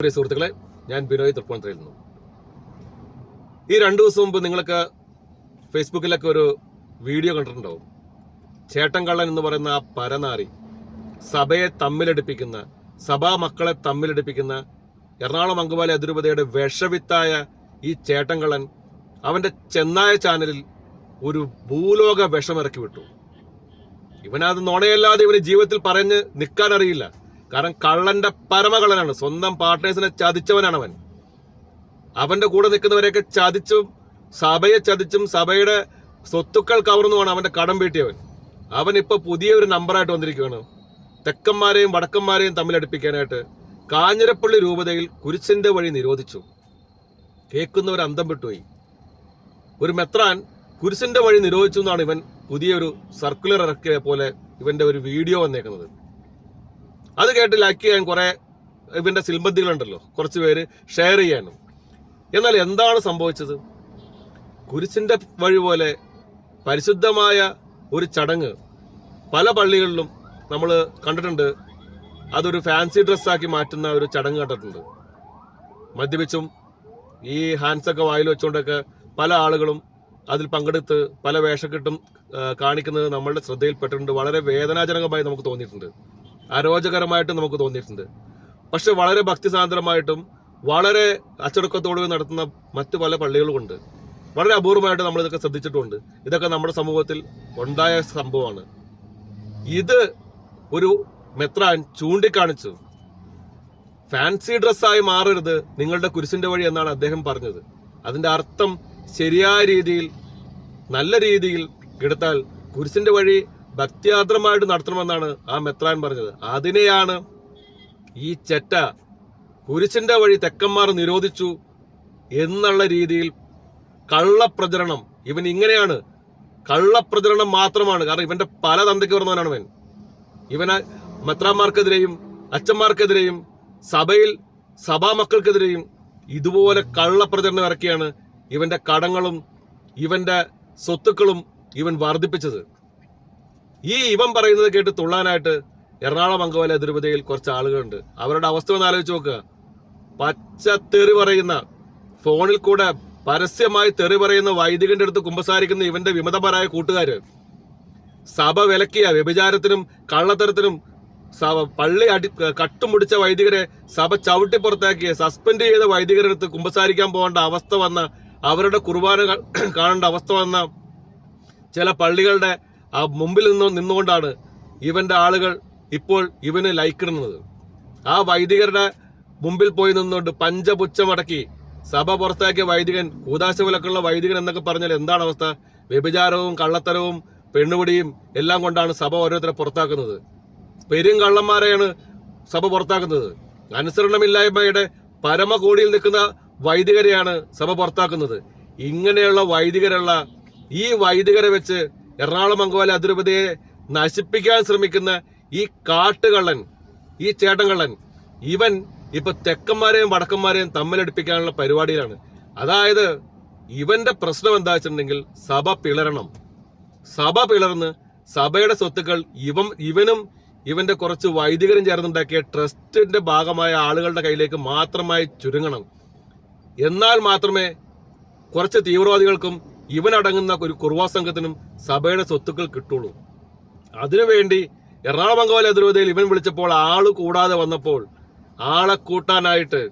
പ്രിയ സുഹൃത്തുക്കളെ ഞാൻ ബിനോയ് തൃപ്പൂണിത്തറയിൽ നിന്നും ഈ രണ്ടു ദിവസം മുമ്പ് നിങ്ങൾക്ക് ഫേസ്ബുക്കിലൊക്കെ ഒരു വീഡിയോ കണ്ടിട്ടുണ്ടാവും. ചേട്ടൻ കള്ളൻ എന്ന് പറയുന്ന ആ പരനാറി സഭയെ തമ്മിലടിപ്പിക്കുന്ന സഭാ മക്കളെ തമ്മിലടിപ്പിക്കുന്ന എറണാകുളം അങ്കമാലി അതിരൂപതയുടെ വിഷവിത്തായ ഈ ചേട്ടൻ കള്ളൻ അവന്റെ ചെന്നായ ചാനലിൽ ഒരു ഭൂലോക വിഷമിറക്കി വിട്ടു ഇവനത് നുണയല്ലാതെ ഇവന് ജീവിതത്തിൽ പറഞ്ഞ് നിൽക്കാൻ അറിയില്ല. കാരണം കള്ളന്റെ പരമകള്ളനാണ്. സ്വന്തം പാർട്ട്നേഴ്സിനെ ചതിച്ചവനാണ് അവൻ. അവന്റെ കൂടെ നിൽക്കുന്നവരെയൊക്കെ ചതിച്ചും സഭയെ ചതിച്ചും സഭയുടെ സ്വത്തുക്കൾ കവർന്നുമാണ് അവന്റെ കടം വീട്ടിയവൻ. അവൻ ഇപ്പൊ പുതിയ ഒരു നമ്പറായിട്ട് വന്നിരിക്കുകയാണ്. തെക്കന്മാരെയും വടക്കന്മാരെയും തമ്മിൽ അടുപ്പിക്കാനായിട്ട് കാഞ്ഞിരപ്പള്ളി രൂപതയിൽ കുരിശിന്റെ വഴി നിരോധിച്ചു. കേൾക്കുന്നവർ അന്തം വിട്ടുപോയി. ഒരു മെത്രാൻ കുരിശിന്റെ വഴി നിരോധിച്ചു എന്നാണ് ഇവൻ പുതിയൊരു സർക്കുലർ ഇറക്കിയ പോലെ ഇവന്റെ ഒരു വീഡിയോ വന്നേക്കുന്നത്. അത് കേട്ട് ലൈക്ക് ചെയ്യാൻ കുറെ ഇവന്റെ സിൽബന്ധികളുണ്ടല്ലോ. കുറച്ച് പേര് ഷെയർ ചെയ്യാനും. എന്നാൽ എന്താണ് സംഭവിച്ചത്? കുരിശിന്റെ വഴി പോലെ പരിശുദ്ധമായ ഒരു ചടങ്ങ് പല പള്ളികളിലും നമ്മൾ കണ്ടിട്ടുണ്ട്. അതൊരു ഫാൻസി ഡ്രസ്സാക്കി മാറ്റുന്ന ഒരു ചടങ്ങ് കണ്ടിട്ടുണ്ട്. മദ്യപിച്ചും ഈ ഹാൻഡ്സൊക്കെ വായിൽ വെച്ചുകൊണ്ടൊക്കെ പല ആളുകളും അതിൽ പങ്കെടുത്ത് പല വേഷക്കെട്ടും കാണിക്കുന്നത് നമ്മളുടെ ശ്രദ്ധയിൽപ്പെട്ടിട്ടുണ്ട് വളരെ വേദനാജനകമായി നമുക്ക് തോന്നിയിട്ടുണ്ട്. അരോചകരമായിട്ടും നമുക്ക് തോന്നിയിട്ടുണ്ട്. പക്ഷെ വളരെ ഭക്തിസാന്ദ്രമായിട്ടും വളരെ അച്ചടക്കത്തോടുകൂടി നടത്തുന്ന മറ്റു പല പള്ളികളുമുണ്ട്. വളരെ അപൂർവമായിട്ട് നമ്മൾ ഇതൊക്കെ ശ്രദ്ധിച്ചിട്ടുണ്ട്. ഇതൊക്കെ നമ്മുടെ സമൂഹത്തിൽ ഉണ്ടായ സംഭവമാണ്. ഇത് ഒരു മെത്രാൻ ചൂണ്ടിക്കാണിച്ചു. ഫാൻസി ഡ്രസ്സായി മാറരുത് നിങ്ങളുടെ കുരിശിന്റെ വഴി എന്നാണ് അദ്ദേഹം പറഞ്ഞത്. അതിന്റെ അർത്ഥം ശരിയായ രീതിയിൽ നല്ല രീതിയിൽ എടുത്താൽ കുരിശിന്റെ വഴി ഭക്തിയാദ്രമായിട്ട് നടത്തണമെന്നാണ് ആ മെത്രാൻ പറഞ്ഞത്. അതിനെയാണ് ഈ ചെറ്റ കുരിശിന്റെ വഴി തെക്കന്മാർ നിരോധിച്ചു എന്നുള്ള രീതിയിൽ കള്ളപ്രചരണം. ഇവൻ ഇങ്ങനെയാണ്. കള്ളപ്രചരണം മാത്രമാണ്. കാരണം ഇവന്റെ പല തന്തയ്ക്ക് വരുന്നവനാണ് ഇവൻ. ഇവനെ മെത്രാന്മാർക്കെതിരെയും അച്ഛന്മാർക്കെതിരെയും സഭയിൽ സഭാ മക്കൾക്കെതിരെയും ഇതുപോലെ കള്ളപ്രചരണം ഇറക്കിയാണ് ഇവന്റെ കടങ്ങളും ഇവന്റെ സ്വത്തുക്കളും ഇവൻ വർദ്ധിപ്പിച്ചത്. ഈ ഇവൻ പറയുന്നത് കേട്ട് തുള്ളാനായിട്ട് എറണാകുളം അങ്കമാലി അതിരൂപതയിൽ കുറച്ച് ആളുകളുണ്ട്. അവരുടെ അവസ്ഥ ഒന്ന് ആലോചിച്ച് നോക്കുക. പച്ച തെറി പറയുന്ന ഫോണിൽ കൂടെ പരസ്യമായി തെറി പറയുന്ന വൈദികന്റെ അടുത്ത് കുമ്പസാരിക്കുന്ന ഇവന്റെ വിമതപരായ കൂട്ടുകാര് സഭ വിലക്കിയ വ്യഭിചാരത്തിനും കള്ളത്തരത്തിനും സഭ പള്ളി അടി കട്ടുമുടിച്ച വൈദികരെ സഭ ചവിട്ടി പുറത്താക്കിയ സസ്പെൻഡ് ചെയ്ത വൈദികരുടെ അടുത്ത് കുമ്പസാരിക്കാൻ പോകേണ്ട അവസ്ഥ വന്ന അവരുടെ കുർബാന കാണേണ്ട അവസ്ഥ വന്ന ചില പള്ളികളുടെ ആ മുമ്പിൽ നിന്ന് നിന്നുകൊണ്ടാണ് ഇവന്റെ ആളുകൾ ഇപ്പോൾ ഇവന് ലൈക്കിടുന്നത് ആ വൈദികരുടെ മുമ്പിൽ പോയി നിന്നുകൊണ്ട് പഞ്ചപുച്ഛമടക്കി സഭ പുറത്താക്കിയ വൈദികൻ കൂതാശ വിലക്കുള്ള വൈദികൻ എന്നൊക്കെ പറഞ്ഞാൽ എന്താണ് അവസ്ഥ? വ്യഭിചാരവും കള്ളത്തരവും പെണ്ണുപിടിയും എല്ലാം കൊണ്ടാണ് സഭ ഓരോരുത്തരെ പുറത്താക്കുന്നത്. പെരും കള്ളന്മാരെയാണ് സഭ പുറത്താക്കുന്നത്. അനുസരണമില്ലായ്മയുടെ പരമകോടിയിൽ നിൽക്കുന്ന വൈദികരെയാണ് സഭ പുറത്താക്കുന്നത്. ഇങ്ങനെയുള്ള വൈദികരുള്ള ഈ വൈദികരെ വെച്ച് എറണാകുളം അങ്കോല അതിരൂപതയെ നശിപ്പിക്കാൻ ശ്രമിക്കുന്ന ഈ കാട്ടുകള്ളൻ ഈ ചേട്ടൻകള്ളൻ ഇവൻ ഇപ്പൊ തെക്കന്മാരെയും വടക്കന്മാരെയും തമ്മിലടിപ്പിക്കാനുള്ള പരിപാടിയിലാണ്. അതായത് ഇവന്റെ പ്രശ്നം എന്താ വെച്ചിട്ടുണ്ടെങ്കിൽ സഭ പിളരണം. സഭ പിളർന്ന് സഭയുടെ സ്വത്തുക്കൾ ഇവൻ ഇവനും ഇവന്റെ കുറച്ച് വൈദികരും ചേർന്നുണ്ടാക്കിയ ട്രസ്റ്റിന്റെ ഭാഗമായ ആളുകളുടെ കയ്യിലേക്ക് മാത്രമായി ചുരുങ്ങണം. എന്നാൽ മാത്രമേ കുറച്ച് തീവ്രവാദികൾക്കും ഇവനടങ്ങുന്ന ഒരു കുർവാ സംഘത്തിനും സഭയുടെ സ്വത്തുക്കൾ കിട്ടുള്ളൂ. അതിനുവേണ്ടി എറണാകുളം അതിരൂപതയിൽ ഇവൻ വിളിച്ചപ്പോൾ ആൾ കൂടാതെ വന്നപ്പോൾ ആളെ കൂട്ടാനായിട്ട്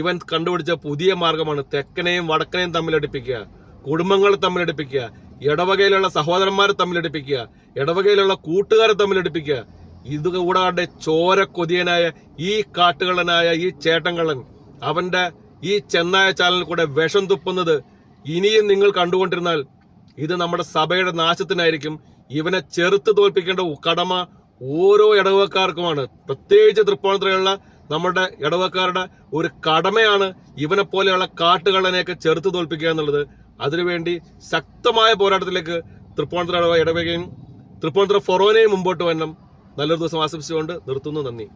ഇവൻ കണ്ടുപിടിച്ച പുതിയ മാർഗമാണ് തെക്കനെയും വടക്കനെയും തമ്മിലടിപ്പിക്കുക കുടുംബങ്ങളെ തമ്മിലടിപ്പിക്കുക ഇടവകയിലുള്ള സഹോദരന്മാരെ തമ്മിലടിപ്പിക്കുക ഇടവകയിലുള്ള കൂട്ടുകാരെ തമ്മിലടിപ്പിക്കുക. ഇത് കൂടാതെ ചോര കൊതിയനായ ഈ കാട്ടുകള്ളനായ ഈ ചേട്ടങ്കള്ളൻ അവന്റെ ഈ ചെന്നായ ചാനലിൽ കൂടെ വിഷം തുപ്പുന്നത് ഇനിയും നിങ്ങൾ കണ്ടുകൊണ്ടിരുന്നാൽ ഇത് നമ്മുടെ സഭയുടെ നാശത്തിനായിരിക്കും. ഇവനെ ചെറുത്ത് തോൽപ്പിക്കേണ്ട കടമ ഓരോ ഇടവക്കാർക്കുമാണ് പ്രത്യേകിച്ച് തൃപ്പൂണിത്തുറയുള്ള നമ്മുടെ ഇടവക്കാരുടെ ഒരു കടമയാണ് ഇവനെ പോലെയുള്ള കാട്ടുകള്ളനെയൊക്കെ ചെറുത്ത് തോൽപ്പിക്കുക എന്നുള്ളത്. അതിനുവേണ്ടി ശക്തമായ പോരാട്ടത്തിലേക്ക് തൃപ്പൂണിത്തുറ ഇടവകയും തൃപ്പൂണിത്തുറ ഫൊറോനയും മുമ്പോട്ട് വരണം. നല്ലൊരു ദിവസം ആശംസിച്ചുകൊണ്ട് നിർത്തുന്നു. നന്ദി.